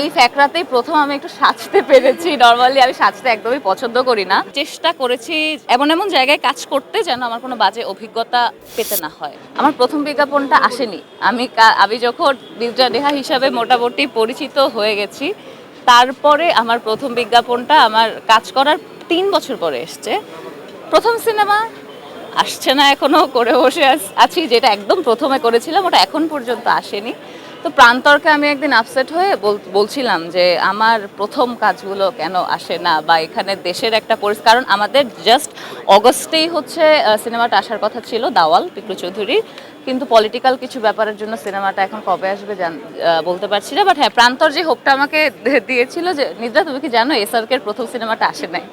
এই ফ্যাকরাতেই প্রথম আমি একটু সাজতে পেরেছি। নর্মালি আমি সাজতে একদমই পছন্দ করি না। চেষ্টা করেছি এমন এমন জায়গায় কাজ করতে যেন আমার কোনো বাজে অভিজ্ঞতা পেতে না হয়। আমার প্রথম বিজ্ঞাপনটা আসেনি। আমি আমি যখন বিদ্যা নেহা হিসাবে মোটামুটি পরিচিত হয়ে গেছি, তারপরে আমার প্রথম বিজ্ঞাপনটা আমার কাজ করার তিন বছর পরে এসছে। প্রথম সিনেমা আসছে না এখনও করে বসে আছি, যেটা একদম প্রথমে করেছিলাম, ওটা এখন পর্যন্ত আসেনি। তো প্রান্তরকে আমি একদিন আপসেট হয়ে বলছিলাম যে আমার প্রথম কাজগুলো কেন আসে না বা এখানে দেশের একটা পরিস্থিতি, কারণ আমাদের জাস্ট অগস্টেই হচ্ছে সিনেমাটা আসার কথা ছিল, দাওয়াল, পিকলু চৌধুরী। কিন্তু পলিটিক্যাল কিছু ব্যাপারের জন্য সিনেমাটা এখন কবে আসবে বলতে পারছি না বাট হ্যাঁ প্রান্তর যে হোপটা আমাকে দিয়েছিল যে, নিদ্রা, তুমি কি জানো এসআরকের প্রথম সিনেমাটা আসে নাই?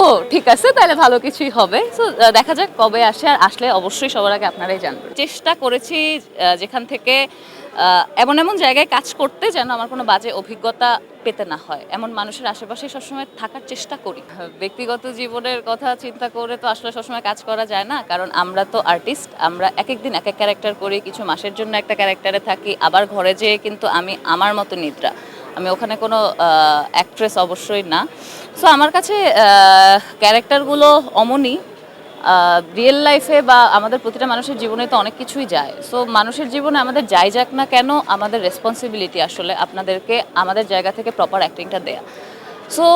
ও, ঠিক আছে, তাহলে ভালো কিছুই হবে। সো দেখা যাক কবে আসে, আর আসলে অবশ্যই সবার আগে আপনারাই জানবেন। চেষ্টা করেছি যেখান থেকে এমন এমন জায়গায় কাজ করতে যেন আমার কোনো বাজে অভিজ্ঞতা পেতে না হয়। এমন মানুষের আশেপাশে সবসময় থাকার চেষ্টা করি। ব্যক্তিগত জীবনের কথা চিন্তা করে তো আসলে সবসময় কাজ করা যায় না, কারণ আমরা তো আর্টিস্ট আমরা এক এক দিন এক এক ক্যারেক্টার করি, কিছু মাসের জন্য একটা ক্যারেক্টারে থাকি, আবার ঘরে যেয়ে কিন্তু আমি আমার মতো নিদ্রা। আমি ওখানে কোনো অ্যাক্ট্রেস অবশ্যই না। সো আমার কাছে ক্যারেক্টারগুলো অমনই রিয়েল লাইফে বা আমাদের প্রতিটা মানুষের জীবনে তো অনেক কিছুই যায়। সো মানুষের জীবনে আমাদের যাই যাক না কেন, আমাদের রেসপন্সিবিলিটি আসলে আপনাদেরকে, আমাদের জায়গা থেকে প্রপার অ্যাক্টিংটা দেয়া। সো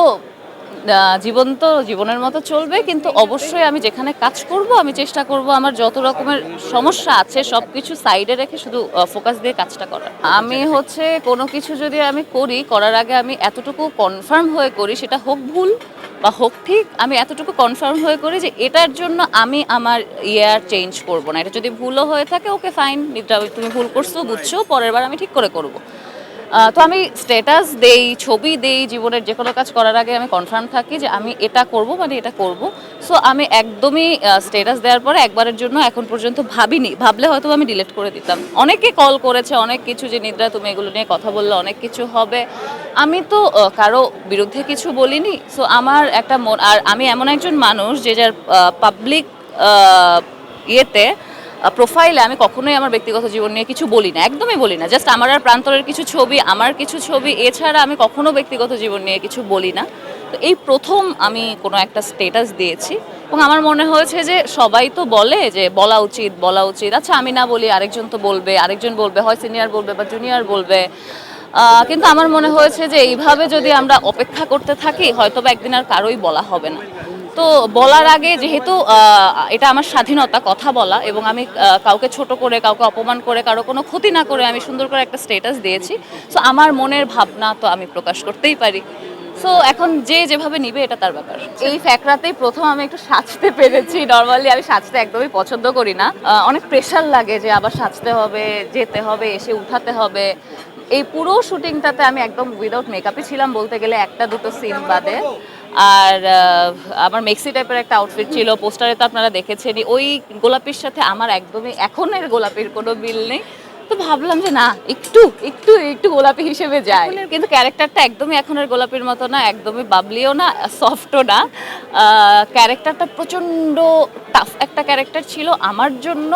জীবন তো জীবনের মতো চলবে কিন্তু অবশ্যই আমি যেখানে কাজ করব আমি চেষ্টা করব আমার যত রকমের সমস্যা আছে সব কিছু সাইডে রেখে শুধু ফোকাস দিয়ে কাজটা করার। আমি হচ্ছে কোনো কিছু যদি আমি করি করার আগে আমি এতটুকু কনফার্ম হয়ে করি সেটা হোক ভুল বা হোক ঠিক আমি এতটুকু কনফার্ম হয়ে করি যে এটার জন্য আমি আমার ইয়ার চেঞ্জ করব না। এটা যদি ভুলও হয়ে থাকে ওকে ফাইন তুমি ভুল করছ বুঝছ পরের বার আমি ঠিক করে করব। তো আমি স্ট্যাটাস দেই, ছবি দেই, জীবনের যে কোনো কাজ করার আগে আমি কনফার্ম থাকি যে আমি এটা করব মানে এটা করব। সো আমি একদমই স্ট্যাটাস দেওয়ার পরে একবারের জন্য এখন পর্যন্ত ভাবিনি। ভাবলে হয়তো আমি ডিলিট করে দিতাম। অনেকে কল করেছে, অনেক কিছু যে, নিদ্রা, তুমি এগুলো নিয়ে কথা বললে অনেক কিছু হবে। আমি তো কারও বিরুদ্ধে কিছু বলিনি। সো আমার একটা মন, আর আমি এমন একজন মানুষ যে, যার পাবলিক ইয়েতে প্রোফাইলে আমি কখনোই আমার ব্যক্তিগত জীবন নিয়ে কিছু বলি না, একদমই বলি না। জাস্ট আমার আর প্রান্তরের কিছু ছবি, আমার কিছু ছবি, এছাড়া আমি কখনো ব্যক্তিগত জীবন নিয়ে কিছু বলি না। তো এই প্রথম আমি কোনো একটা স্টেটাস দিয়েছি এবং আমার মনে হয়েছে যে সবাই তো বলে যে বলা উচিত বলা উচিত। আচ্ছা আমি না বলি, আরেকজন তো বলবে, আরেকজন বলবে, হয় সিনিয়র বলবে বা জুনিয়র বলবে। কিন্তু আমার মনে হয়েছে যে এইভাবে যদি আমরা অপেক্ষা করতে থাকি হয়তো বা একদিন আর কারোই বলা হবে না। তো বলার আগে যেহেতু এটা আমার স্বাধীনতা কথা বলা এবং আমি কাউকে ছোট করে, কাউকে অপমান করে, কারও কোনো ক্ষতি না করে আমি সুন্দর করে একটা স্টেটাস দিয়েছি। সো আমার মনের ভাবনা তো আমি প্রকাশ করতেই পারি। সো এখন যে যেভাবে নিবে এটা তার ব্যাপার। এই ফ্যাকরাতেই প্রথম আমি একটু সাজতে পেরেছি। নর্মালি আমি সাজতে একদমই পছন্দ করি না। অনেক প্রেশার লাগে যে আবার সাজতে হবে, যেতে হবে, এসে উঠাতে হবে। এই পুরো শুটিংটাতে আমি একদম উইদাউট মেকআপই ছিলাম বলতে গেলে একটা দুটো সিন বাদে। আর আমার মেক্সি টাইপের একটা আউটফিট ছিল পোস্টারে তো আপনারা দেখেছেনই। ওই গোলাপির সাথে আমার একদমই এখনের গোলাপির কোনো মিল নেই। তো ভাবলাম যে না একটু একটু একটু গোলাপি হিসেবে যায় কিন্তু ক্যারেক্টারটা একদমই এখনের গোলাপির মতো না একদমই বাবলিও না সফটও না। ক্যারেক্টারটা প্রচণ্ড টাফ একটা ক্যারেক্টার ছিল আমার জন্য।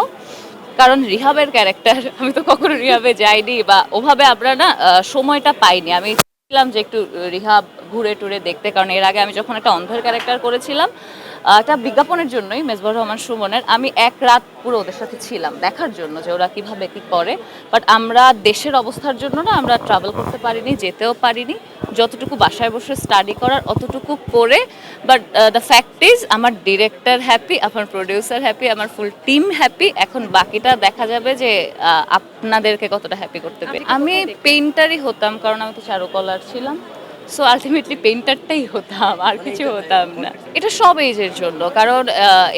কারণ রিহাবের ক্যারেক্টার আমি তো কখনো রিহাবে যাইনি বা ওভাবে আমরা না সময়টা পাইনি। আমি ছিলাম যে একটু রিহাব ঘুরে টুরে দেখতে কারণ এর আগে আমি যখন একটা অন্ধের ক্যারেক্টার করেছিলাম একটা বিজ্ঞাপনের জন্যই মেজবাহ রহমান সুমনের আমি এক রাত পুরো ওদের সাথে ছিলাম দেখার জন্য যে ওরা কীভাবে কী করে। বাট আমরা দেশের অবস্থার জন্য না আমরা ট্রাভেল করতে পারিনি যেতেও পারিনি। যতটুকু বাসায় বসে স্টাডি করার অতটুকু করে বাট দ্য ফ্যাক্ট ইজ আমার ডিরেক্টর হ্যাপি আমার প্রডিউসার হ্যাপি আমার ফুল টিম হ্যাপি এখন বাকিটা দেখা যাবে যে আপনাদেরকে কতটা হ্যাপি করতে পারি। আমি পেইন্টারই হতাম কারণ আমি তো চারুকলার ছিলাম। সো আলটিমেটলি পেইন্টারটাই হতাম আর কিছু হতাম না। এটা সব এজের জন্য কারণ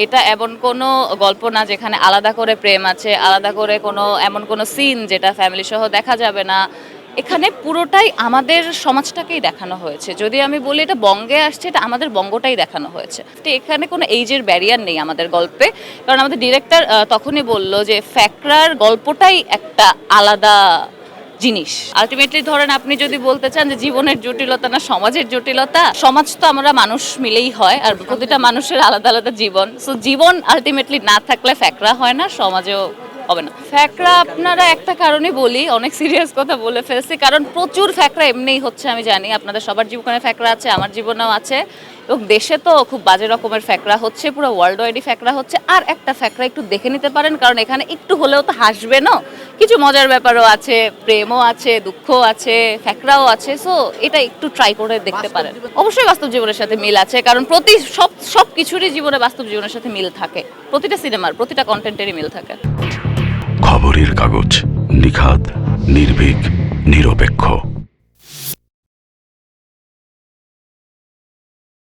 এটা এমন কোনো গল্প না যেখানে আলাদা করে প্রেম আছে আলাদা করে কোনো এমন কোনো সিন যেটা ফ্যামিলি সহ দেখা যাবে না। এখানে পুরোটাই আমাদের সমাজটাকেই দেখানো হয়েছে। যদি আমি বলি এটা বঙ্গে আসছে এটা আমাদের বঙ্গটাই দেখানো হয়েছে। তো এখানে কোনো এইজের ব্যারিয়ার নেই আমাদের গল্পে কারণ আমাদের ডিরেক্টর তখনই বলল যে ফ্যাকরার গল্পটাই একটা আলাদা জিনিস। আলটিমেটলি ধরেন আপনি যদি বলতে চান যে জীবনের জটিলতা না সমাজের জটিলতা, সমাজ তো আমরা মানুষ মিলেই হয় আর প্রতিটা মানুষের আলাদা আলাদা জীবন। সো জীবন আলটিমেটলি না থাকলে ফ্যাকরা হয় না, সমাজেও হবে না। ফ্যাকরা আপনারা একটা কারণে বলি, অনেক সিরিয়াস কথা বলে ফেলছি, কারণ প্রচুর ফ্যাকরা এমনিই হচ্ছে, আমি জানি। আপনাদের সবার জীবনে ফ্যাকরা আছে, আমার জীবনেও আছে। এবং দেশে তো খুব বাজে রকমের ফ্যাকরা হচ্ছে পুরো ওয়ার্ল্ড ওয়াইডই ফ্যাকরা হচ্ছে। আর একটা ফ্যাকরা একটু দেখে নিতে পারেন কারণ এখানে একটু হলেও তো হাসবে না। কিছু মজার ব্যাপারও আছে প্রেমও আছে দুঃখ আছে ফ্যাকরাও আছে সো এটা একটু ট্রাই করে দেখতে পারেন। অবশ্যই বাস্তব জীবনের সাথে মিল আছে কারণ প্রতি সব সব কিছুরই জীবনে বাস্তব জীবনের সাথে মিল থাকে। প্রতিটা সিনেমার প্রতিটা কন্টেন্টেরই মিল থাকে। খবরের কাগজ নিখাদ নির্ভীক নিরপেক্ষ।